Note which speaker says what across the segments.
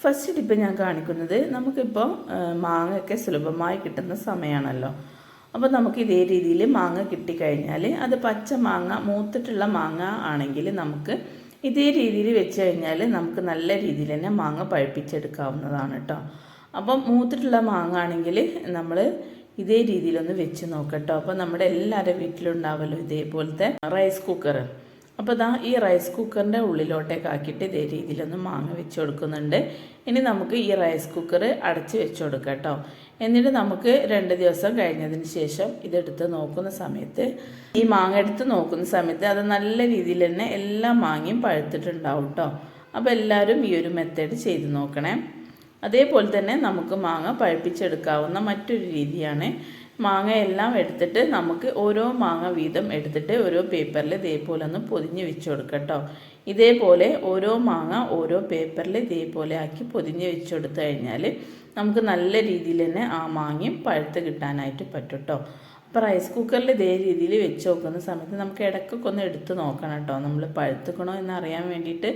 Speaker 1: First tip ഞാൻ കാണിക്കുന്നത് നമുക്കിപ്പോൾ മാങ്ങയൊക്കെ സുലഭമായി കിട്ടുന്ന സമയമാണല്ലോ അപ്പോൾ നമുക്ക് ഇതേ രീതിയിൽ മാങ്ങ കിട്ടിക്കഴിഞ്ഞാൽ അത് പച്ച മാങ്ങ മൂത്തിട്ടുള്ള മാങ്ങ ആണെങ്കിൽ നമുക്ക് ഇതേ രീതിയിൽ വെച്ച് കഴിഞ്ഞാൽ നമുക്ക് നല്ല രീതിയിൽ തന്നെ മാങ്ങ പഴുപ്പിച്ചെടുക്കാവുന്നതാണ് കേട്ടോ. അപ്പം മൂത്തിട്ടുള്ള മാങ്ങ ആണെങ്കിൽ നമ്മൾ ഇതേ രീതിയിലൊന്ന് വെച്ച് നോക്കട്ടോ അപ്പോൾ നമ്മുടെ എല്ലാവരുടെ വീട്ടിലുണ്ടാവല്ലോ ഇതേപോലത്തെ റൈസ് കുക്കർ അപ്പോൾ ദാ ഈ റൈസ് കുക്കറിന്റെ ഉള്ളിലോട്ടേക്ക് ആക്കിയിട്ട് ഇതേ രീതിയിലൊന്ന് മാങ്ങ വെച്ച് കൊടുക്കുന്നുണ്ട്. ഇനി നമുക്ക് ഈ റൈസ് കുക്കർ അടച്ച് വെച്ച് കൊടുക്കാം കേട്ടോ. എന്നിട്ട് നമുക്ക് രണ്ട് ദിവസം കഴിഞ്ഞതിന് ശേഷം ഇതെടുത്ത് നോക്കുന്ന സമയത്ത് ഈ മാങ്ങ എടുത്ത് നോക്കുന്ന സമയത്ത് അത് നല്ല രീതിയിൽ തന്നെ എല്ലാ മാങ്ങയും പഴുത്തിട്ടുണ്ടാവും കേട്ടോ. അപ്പോൾ എല്ലാവരും ഈ ഒരു മെത്തേഡ് ചെയ്ത് നോക്കണേ. അതേപോലെ തന്നെ നമുക്ക് മാങ്ങ പഴുപ്പിച്ചെടുക്കാവുന്ന മറ്റൊരു രീതിയാണ് മാങ്ങ എല്ലാം എടുത്തിട്ട് നമുക്ക് ഓരോ മാങ്ങ വീതം എടുത്തിട്ട് ഓരോ പേപ്പറിൽ ഇതേപോലെ ഒന്ന് പൊതിഞ്ഞ് വെച്ച് കൊടുക്കട്ടോ കേട്ടോ ഇതേപോലെ ഓരോ മാങ്ങ ഓരോ പേപ്പറിൽ ഇതേപോലെ ആക്കി പൊതിഞ്ഞ് വെച്ച് കൊടുത്തു കഴിഞ്ഞാൽ നമുക്ക് നല്ല രീതിയിൽ തന്നെ ആ മാങ്ങയും പഴുത്ത് കിട്ടാനായിട്ട് പറ്റും കേട്ടോ അപ്പോൾ റൈസ് കുക്കറിൽ ഇതേ രീതിയിൽ വെച്ച് നോക്കുന്ന സമയത്ത് നമുക്ക് ഇടയ്ക്കൊക്കെ ഒന്ന് എടുത്ത് നോക്കണം കേട്ടോ നമ്മൾ പഴുത്തുക്കണോ എന്ന് അറിയാൻ വേണ്ടിയിട്ട്.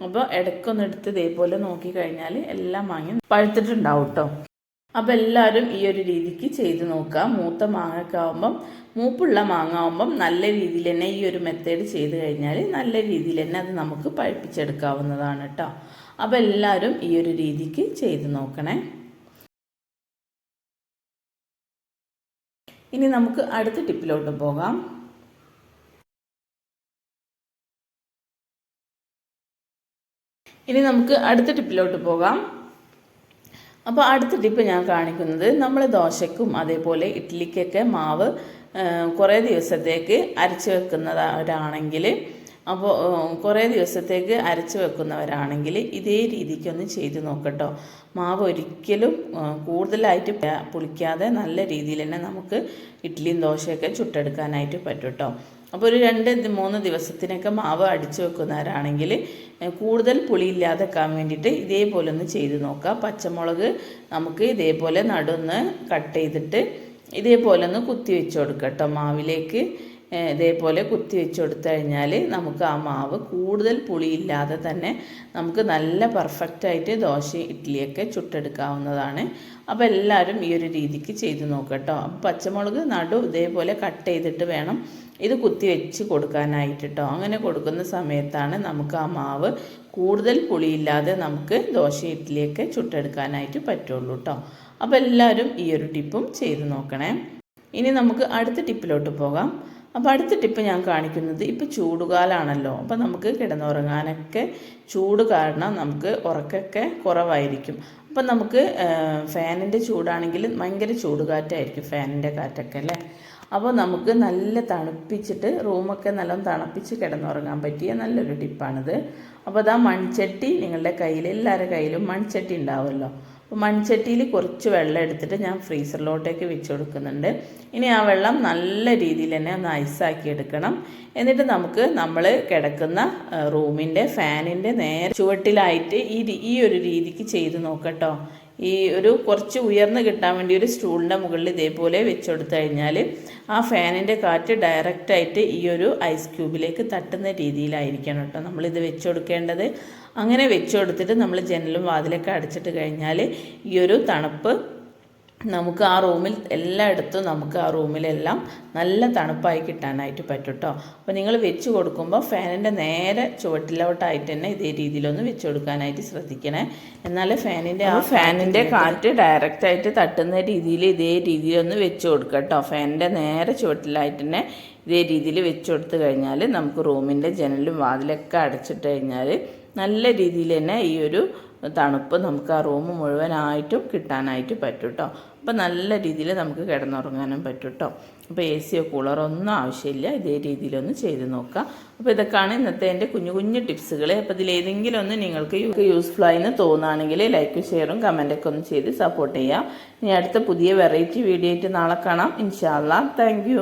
Speaker 1: അപ്പോൾ ഇടയ്ക്കൊന്ന് എടുത്ത് ഇതേപോലെ നോക്കി കഴിഞ്ഞാൽ എല്ലാം മാങ്ങയും പഴുത്തിട്ടുണ്ടാവും കേട്ടോ അപ്പോൾ എല്ലാവരും ഈ ഒരു രീതിക്ക് ചെയ്ത് നോക്കുക. മൂത്ത മാങ്ങയൊക്കെ ആകുമ്പം മൂപ്പുള്ള മാങ്ങ ആകുമ്പം നല്ല രീതിയിൽ തന്നെ ഈ ഒരു മെത്തേഡ് ചെയ്ത് കഴിഞ്ഞാൽ നല്ല രീതിയിൽ തന്നെ അത് നമുക്ക് പഴിപ്പിച്ചെടുക്കാവുന്നതാണ് കേട്ടോ അപ്പോൾ എല്ലാവരും ഈ ഒരു രീതിക്ക് ചെയ്ത് നോക്കണേ. ഇനി നമുക്ക് അടുത്ത ടിപ്പിലോട്ട് പോകാം. ഇനി നമുക്ക് അടുത്ത ടിപ്പിലോട്ട് പോകാം. അപ്പോൾ അടുത്ത ടിപ്പ് ഞാൻ കാണിക്കുന്നത് നമ്മൾ ദോശയ്ക്കും അതേപോലെ ഇഡ്ഡലിക്കൊക്കെ മാവ് കുറേ ദിവസത്തേക്ക് അരച്ച് വെക്കുന്നവരാണെങ്കിൽ അപ്പോൾ കുറേ ദിവസത്തേക്ക് അരച്ച് വെക്കുന്നവരാണെങ്കിൽ ഇതേ രീതിക്കൊന്ന് ചെയ്ത് നോക്കട്ടോ. മാവ് ഒരിക്കലും കൂടുതലായിട്ട് പുളിക്കാതെ നല്ല രീതിയിൽ തന്നെ നമുക്ക് ഇഡ്ഡലിയും ദോശയൊക്കെ ചുട്ടെടുക്കാനായിട്ട് പറ്റും കേട്ടോ അപ്പോൾ ഒരു രണ്ട് മൂന്ന് ദിവസത്തിനൊക്കെ മാവ് അടിച്ചു വെക്കുന്നവരാണെങ്കിൽ കൂടുതൽ പുളിയില്ലാതെക്കാൻ വേണ്ടിയിട്ട് ഇതേപോലെ ഒന്ന് ചെയ്ത് നോക്കാം പച്ചമുളക് നമുക്ക് ഇതേപോലെ നടുന്ന് കട്ട് ചെയ്തിട്ട് ഇതേപോലെ ഒന്ന് കുത്തി വെച്ച് കൊടുക്കാം കേട്ടോ മാവിലേക്ക്. ഇതേപോലെ കുത്തി വെച്ച് കൊടുത്തു കഴിഞ്ഞാൽ നമുക്ക് ആ മാവ് കൂടുതൽ പുളിയില്ലാതെ തന്നെ നമുക്ക് നല്ല പെർഫെക്റ്റായിട്ട് ദോശ ഇഡ്ഡലിയൊക്കെ ചുട്ടെടുക്കാവുന്നതാണ്. അപ്പോൾ എല്ലാവരും ഈ ഒരു രീതിക്ക് ചെയ്ത് നോക്കട്ടോ. അപ്പോൾ പച്ചമുളക് നടു ഇതേപോലെ കട്ട് ചെയ്തിട്ട് വേണം ഇത് കുത്തി വെച്ച് കൊടുക്കാനായിട്ട് കേട്ടോ അങ്ങനെ കൊടുക്കുന്ന സമയത്താണ് നമുക്ക് ആ മാവ് കൂടുതൽ പുളിയില്ലാതെ നമുക്ക് ദോശ ഇഡ്ഡലിയൊക്കെ ചുട്ടെടുക്കാനായിട്ട് പറ്റുള്ളൂ കേട്ടോ അപ്പോൾ എല്ലാവരും ഈ ഒരു ടിപ്പും ചെയ്ത് നോക്കണേ. ഇനി നമുക്ക് അടുത്ത ടിപ്പിലോട്ട് പോകാം. അപ്പോൾ അടുത്ത ടിപ്പ് ഞാൻ കാണിക്കുന്നത് ഇപ്പോൾ ചൂടുകാലാണല്ലോ. അപ്പോൾ നമുക്ക് കിടന്നുറങ്ങാനൊക്കെ ചൂട് കാരണം നമുക്ക് ഉറക്കൊക്കെ കുറവായിരിക്കും. അപ്പം നമുക്ക് ഫാനിന്റെ ചൂടാണെങ്കിൽ ഭയങ്കര ചൂടുകാറ്റായിരിക്കും ഫാനിന്റെ കാറ്റൊക്കെ അല്ലേ? അപ്പോൾ നമുക്ക് നല്ല തണുപ്പിച്ചിട്ട് റൂമൊക്കെ നല്ല തണുപ്പിച്ച് കിടന്നുറങ്ങാൻ പറ്റിയ നല്ലൊരു ടിപ്പാണിത് അപ്പോൾ അതാ മൺചട്ടി നിങ്ങളുടെ കയ്യിൽ എല്ലാവരുടെ കയ്യിലും മൺചട്ടി ഉണ്ടാവുമല്ലോ മൺചട്ടിയിൽ കുറച്ച് വെള്ളം എടുത്തിട്ട് ഞാൻ ഫ്രീസറിലോട്ടേക്ക് വെച്ച് കൊടുക്കുന്നുണ്ട്. ഇനി ആ വെള്ളം നല്ല രീതിയിൽ തന്നെ ഒന്ന് ഐസാക്കി എടുക്കണം. എന്നിട്ട് നമുക്ക് നമ്മൾ കിടക്കുന്ന റൂമിന്റെ ഫാനിന്റെ നേരെ ചുവട്ടിലായിട്ട് ഈ ഈ ഒരു രീതിക്ക് ചെയ്ത് നോക്കട്ടോ. ഈ ഒരു കുറച്ച് ഉയർന്ന് കിട്ടാൻ വേണ്ടി ഒരു സ്റ്റൂളിന്റെ മുകളിൽ ഇതേപോലെ വെച്ച് കഴിഞ്ഞാൽ ആ ഫാനിന്റെ കാറ്റ് ഡയറക്റ്റായിട്ട് ഈ ഒരു ഐസ് ക്യൂബിലേക്ക് തട്ടുന്ന രീതിയിലായിരിക്കണം കേട്ടോ നമ്മളിത് വെച്ചെടുക്കേണ്ടത്. അങ്ങനെ വെച്ചെടുത്തിട്ട് നമ്മൾ ജനലും വാതിലൊക്കെ അടച്ചിട്ട് കഴിഞ്ഞാൽ ഈ ഒരു തണുപ്പ് നമുക്ക് ആ റൂമിൽ എല്ലായിടത്തും നമുക്ക് ആ റൂമിലെല്ലാം നല്ല തണുപ്പായി കിട്ടാനായിട്ട് പറ്റും കേട്ടോ അപ്പോൾ നിങ്ങൾ വെച്ച് കൊടുക്കുമ്പോൾ ഫാനിന്റെ നേരെ ചുവട്ടിലോട്ടായിട്ട് തന്നെ ഇതേ രീതിയിലൊന്ന് വെച്ച് കൊടുക്കാനായിട്ട് ശ്രദ്ധിക്കണേ. എന്നാൽ ഫാനിന്റെ ആ ഫാനിന്റെ കാറ്റ് ഡയറക്റ്റായിട്ട് തട്ടുന്ന രീതിയിൽ ഇതേ രീതിയിലൊന്ന് വെച്ച് കൊടുക്കുക കേട്ടോ ഫാനിന്റെ നേരെ ചുവട്ടിലായിട്ട് തന്നെ ഇതേ രീതിയിൽ വെച്ച് കൊടുത്തു കഴിഞ്ഞാൽ നമുക്ക് റൂമിന്റെ ജനലും വാതിലൊക്കെ അടച്ചിട്ട് കഴിഞ്ഞാൽ നല്ല രീതിയിൽ തന്നെ ഈ ഒരു തണുപ്പ് നമുക്ക് ആ റൂം മുഴുവനായിട്ടും കിട്ടാനായിട്ട് പറ്റും കേട്ടോ അപ്പോൾ നല്ല രീതിയിൽ നമുക്ക് കിടന്നുറങ്ങാനും പറ്റും കേട്ടോ അപ്പോൾ എ സിയോ കൂളറോ ഒന്നും ആവശ്യമില്ല. ഇതേ രീതിയിലൊന്ന് ചെയ്ത് നോക്കാം. അപ്പോൾ ഇതൊക്കെയാണ് ഇന്നത്തെ എന്റെ കുഞ്ഞു കുഞ്ഞു ടിപ്സുകൾ അപ്പോൾ ഇതിലേതെങ്കിലും ഒന്ന് നിങ്ങൾക്ക് യൂസ്ഫുൾ ആയിന്ന് തോന്നുകയാണെങ്കിൽ ലൈക്കും ഷെയറും കമന്റൊക്കെ ഒന്ന് ചെയ്ത് സപ്പോർട്ട് ചെയ്യാം. ഇനി അടുത്ത പുതിയ വെറൈറ്റി വീഡിയോ ആയിട്ട് നാളെ കാണാം. ഇൻഷാല്ലാ താങ്ക്